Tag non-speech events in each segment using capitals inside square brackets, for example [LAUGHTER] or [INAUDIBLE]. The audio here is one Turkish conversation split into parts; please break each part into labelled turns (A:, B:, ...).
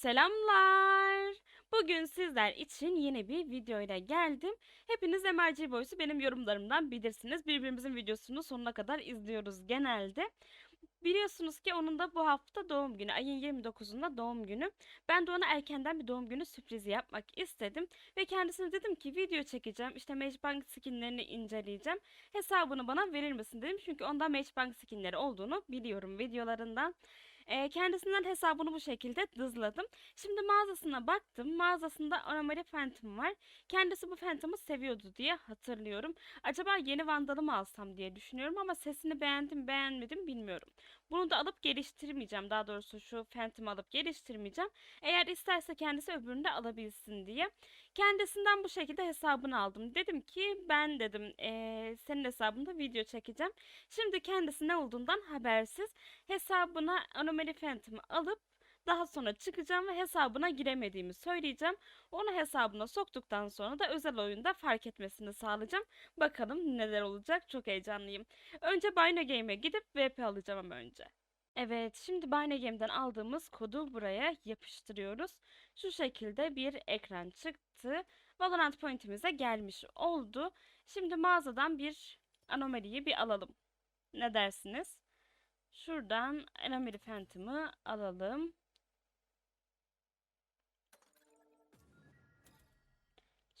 A: Selamlar. Bugün sizler için yeni bir videoyla geldim. Hepiniz MRC Boys'u benim yorumlarımdan bilirsiniz. Birbirimizin videosunu sonuna kadar izliyoruz genelde. Biliyorsunuz ki onun da bu hafta doğum günü. Ayın 29'unda doğum günü. Ben de ona erkenden bir doğum günü sürprizi yapmak istedim. Ve kendisine dedim ki video çekeceğim. İşte Matchbank skinlerini inceleyeceğim. Hesabını bana verir misin dedim. Çünkü onda Matchbank skinleri olduğunu biliyorum videolarından. Eee, kendisinden hesabını bu şekilde dızladım. Şimdi mağazasına baktım. Mağazasında Anomali Phantom var. Kendisi bu Phantom'ı seviyordu diye hatırlıyorum. Acaba yeni Vandal'ı mı alsam diye düşünüyorum ama sesini beğendim beğenmedim bilmiyorum. Bunu da alıp geliştirmeyeceğim. Daha doğrusu şu Phantom'ı alıp geliştirmeyeceğim. Eğer isterse kendisi öbürünü de alabilsin diye. Kendisinden bu şekilde hesabını aldım. Dedim ki ben dedim eee, senin hesabında video çekeceğim. Şimdi kendisi ne olduğundan habersiz hesabına Anomaly Phantom'ı alıp daha sonra çıkacağım ve hesabına giremediğimi söyleyeceğim. Onu hesabına soktuktan sonra da özel oyunda fark etmesini sağlayacağım. Bakalım neler olacak çok heyecanlıyım. Önce Bino Game'e gidip VP alacağım önce. Evet, şimdi Bino Game'den aldığımız kodu buraya yapıştırıyoruz. Şu şekilde bir ekran çıktı. Valorant Point'imize gelmiş oldu. Şimdi mağazadan bir anomaliyi bir alalım. Ne dersiniz? Şuradan Anomaly Phantom'ı alalım.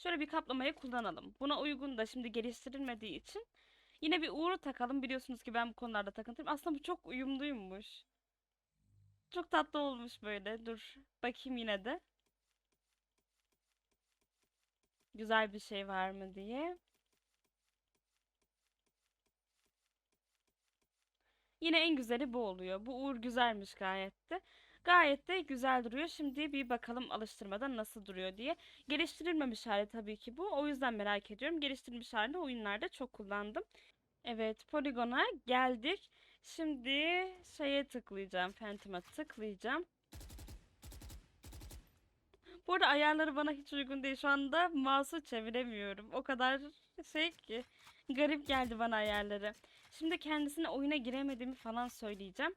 A: Şöyle bir kaplamayı kullanalım. Buna uygun da şimdi geliştirilmediği için yine bir Uğur'u takalım. Biliyorsunuz ki ben bu konularda takıntılıyım. Aslında bu çok uyumluymuş. Çok tatlı olmuş böyle. Dur bakayım yine de. Güzel bir şey var mı diye. Yine en güzeli bu oluyor. Bu Uğur güzelmiş gayet de. Gayet de güzel duruyor. Şimdi bir bakalım alıştırmada nasıl duruyor diye. Geliştirilmemiş hali tabii ki bu. O yüzden merak ediyorum. Geliştirilmiş halini oyunlarda çok kullandım. Evet, Polygon'a geldik. Şimdi şeye tıklayacağım. Phantom'a tıklayacağım. Bu arada ayarları bana hiç uygun değil. Şu anda mouse'u çeviremiyorum. O kadar şey ki. Garip geldi bana ayarları. Şimdi kendisine oyuna giremediğimi falan söyleyeceğim.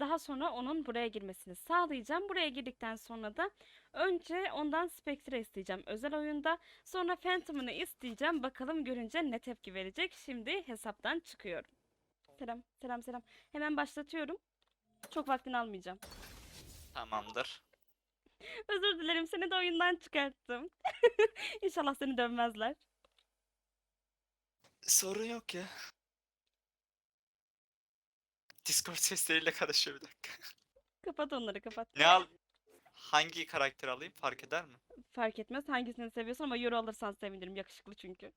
A: Daha sonra onun buraya girmesini sağlayacağım. Buraya girdikten sonra da önce ondan Spectre isteyeceğim özel oyunda. Sonra Phantom'ını isteyeceğim. Bakalım görünce ne tepki verecek. Şimdi hesaptan çıkıyorum. Selam, selam, selam. Hemen başlatıyorum. Çok vaktini almayacağım.
B: Tamamdır. [LAUGHS]
A: Özür dilerim seni de oyundan çıkarttım. [LAUGHS] İnşallah seni dönmezler.
B: Sorun yok ya. Discord sesleriyle karışıyor bir dakika.
A: Kapat onları kapat.
B: Ne al? Hangi karakter alayım fark eder mi?
A: Fark etmez hangisini seviyorsun ama Euro alırsan sevinirim. Yakışıklı çünkü.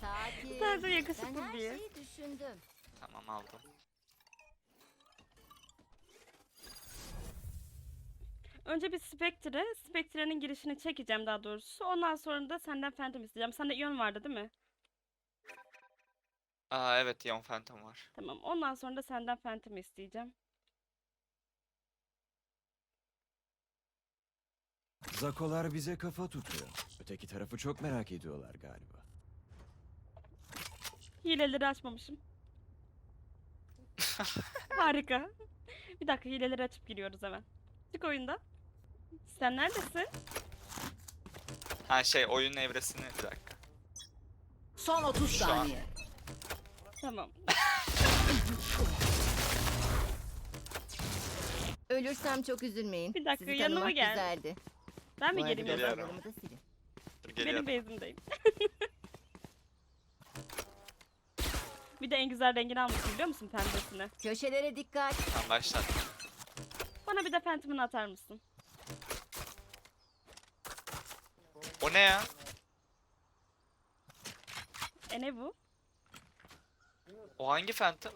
C: Sakin.
A: Sadece
C: Ben
A: yakışıklı
C: her
A: diye.
C: şeyi düşündüm.
B: Tamam aldım.
A: Önce bir Spectre, Spectre'nin girişini çekeceğim daha doğrusu. Ondan sonra da senden Phantom isteyeceğim. Sende Ion vardı değil mi?
B: Aa evet Ion Phantom var.
A: Tamam. Ondan sonra da senden Phantom isteyeceğim.
D: Zakolar bize kafa tutuyor. Öteki tarafı çok merak ediyorlar galiba.
A: Hileleri açmamışım. [LAUGHS] Harika. Bir dakika hileleri açıp giriyoruz hemen. Çık oyunda. Sen neredesin?
B: Ha şey oyun evresini bir dakika.
C: Son 30
B: Şu an-
C: saniye.
A: Tamam.
C: Ölürsem çok üzülmeyin.
A: Bir dakika,
C: Sizi
A: yanıma
C: tanımak
A: gel.
C: güzeldi.
A: Ben mi
C: Bu arada
A: geleyim
B: Geliyorum.
C: da silin.
B: Dur
A: Benim
B: geliyorum.
A: base'imdeyim. [LAUGHS] Bir de en güzel rengini almışsın biliyor musun pembesini?
C: Köşelere dikkat.
B: Tamam başlat.
A: Bana bir de Phantom'ını atar mısın?
B: O ne ya?
A: E ne bu?
B: O hangi Phantom?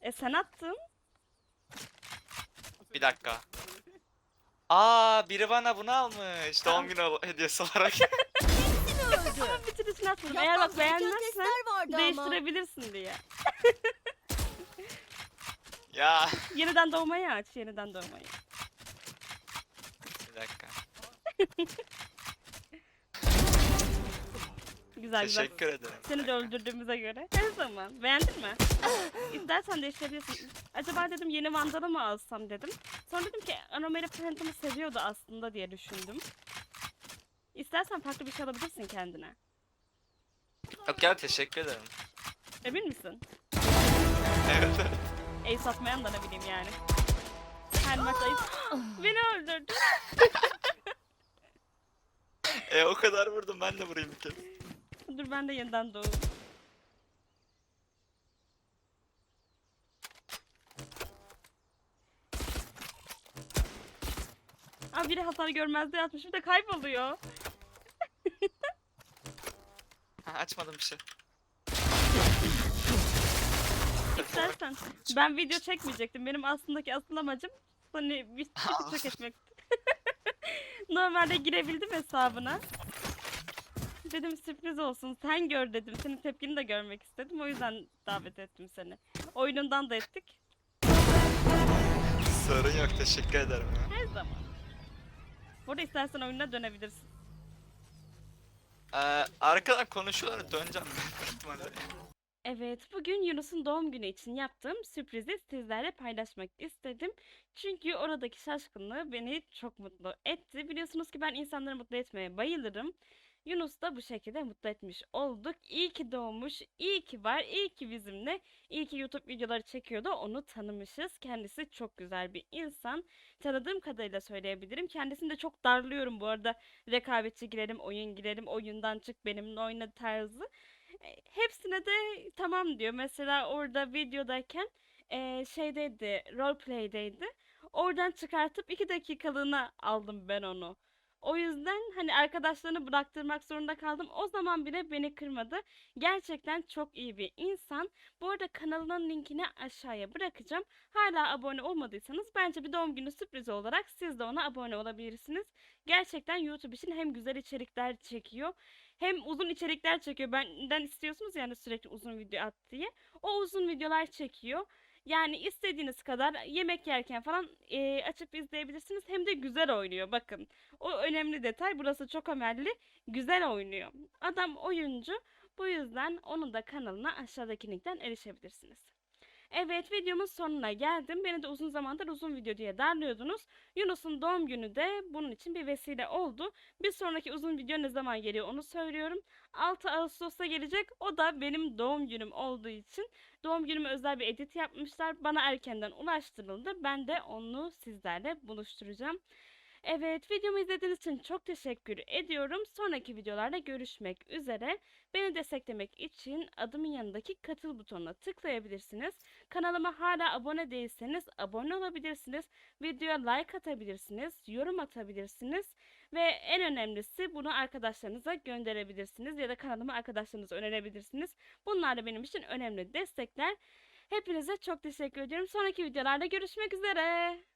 A: E sen attın.
B: Bir dakika. [LAUGHS] Aa biri bana bunu almış. Doğum günü ol- hediyesi olarak. [LAUGHS]
A: Ama bitirisini atmadım. Eğer bak beğenmezsen
C: vardı ama.
A: değiştirebilirsin diye. [LAUGHS]
B: ya.
A: Yeniden doğmayı aç. Yeniden doğmayı.
B: Bir dakika.
A: Güzel güzel.
B: Teşekkür ederim.
A: Seni de öldürdüğümüze göre. Her zaman. Beğendin mi? İstersen değiştirebilirsin. Acaba dedim yeni Vandal'ı mı alsam dedim. Sonra dedim ki Anomali Phantom'ı seviyordu aslında diye düşündüm. İstersen farklı bir şey alabilirsin kendine.
B: Yok ya teşekkür ederim.
A: Emin misin?
B: Evet.
A: Ace atmayan da ne bileyim yani. Her maç Ace... [GASPS] Beni öldürdü.
B: e o kadar vurdum ben de vurayım bir kez.
A: Dur ben de yeniden doğayım. Aa biri hasar görmezde atmış bir de kayboluyor. [LAUGHS]
B: Ha, açmadım bir şey.
A: İstersen. Ben video çekmeyecektim. Benim aslındaki asıl amacım hani bir [LAUGHS] çok etmekti. [LAUGHS] Normalde girebildim hesabına. Dedim sürpriz olsun. Sen gör dedim. Senin tepkini de görmek istedim. O yüzden davet ettim seni. Oyunundan da ettik.
B: Sorun yok teşekkür ederim ya.
A: Her zaman. Burada istersen oyuna dönebilirsin.
B: Ee, arkadan konuşuyorlar döneceğim.
A: Evet, bugün Yunus'un doğum günü için yaptığım sürprizi sizlerle paylaşmak istedim. Çünkü oradaki şaşkınlığı beni çok mutlu etti. Biliyorsunuz ki ben insanları mutlu etmeye bayılırım. Yunus da bu şekilde mutlu etmiş olduk. İyi ki doğmuş, iyi ki var, iyi ki bizimle. İyi ki YouTube videoları çekiyordu, onu tanımışız. Kendisi çok güzel bir insan. Tanıdığım kadarıyla söyleyebilirim. Kendisini de çok darlıyorum bu arada. Rekabetçi girelim, oyun girelim, oyundan çık benimle oyna tarzı. E, Hepsine de tamam diyor. Mesela orada videodayken e, şeydeydi, roleplay'deydi. Oradan çıkartıp iki dakikalığına aldım ben onu. O yüzden hani arkadaşlarını bıraktırmak zorunda kaldım. O zaman bile beni kırmadı. Gerçekten çok iyi bir insan. Bu arada kanalının linkini aşağıya bırakacağım. Hala abone olmadıysanız bence bir doğum günü sürprizi olarak siz de ona abone olabilirsiniz. Gerçekten YouTube için hem güzel içerikler çekiyor hem uzun içerikler çekiyor. Benden istiyorsunuz yani sürekli uzun video at diye. O uzun videolar çekiyor. Yani istediğiniz kadar yemek yerken falan eee, açıp izleyebilirsiniz. Hem de güzel oynuyor. Bakın o önemli detay. Burası çok önemli. Güzel oynuyor. Adam oyuncu. Bu yüzden onun da kanalına aşağıdaki linkten erişebilirsiniz. Evet videomun sonuna geldim. Beni de uzun zamandır uzun video diye darlıyordunuz. Yunus'un doğum günü de bunun için bir vesile oldu. Bir sonraki uzun video ne zaman geliyor onu söylüyorum. 6 Ağustos'ta gelecek. O da benim doğum günüm olduğu için doğum günüme özel bir edit yapmışlar. Bana erkenden ulaştırıldı. Ben de onu sizlerle buluşturacağım. Evet, videomu izlediğiniz için çok teşekkür ediyorum. Sonraki videolarda görüşmek üzere. Beni desteklemek için adımın yanındaki katıl butonuna tıklayabilirsiniz. Kanalıma hala abone değilseniz abone olabilirsiniz. Videoya like atabilirsiniz, yorum atabilirsiniz ve en önemlisi bunu arkadaşlarınıza gönderebilirsiniz ya da kanalıma arkadaşlarınıza önerebilirsiniz. Bunlar da benim için önemli destekler. Hepinize çok teşekkür ediyorum. Sonraki videolarda görüşmek üzere.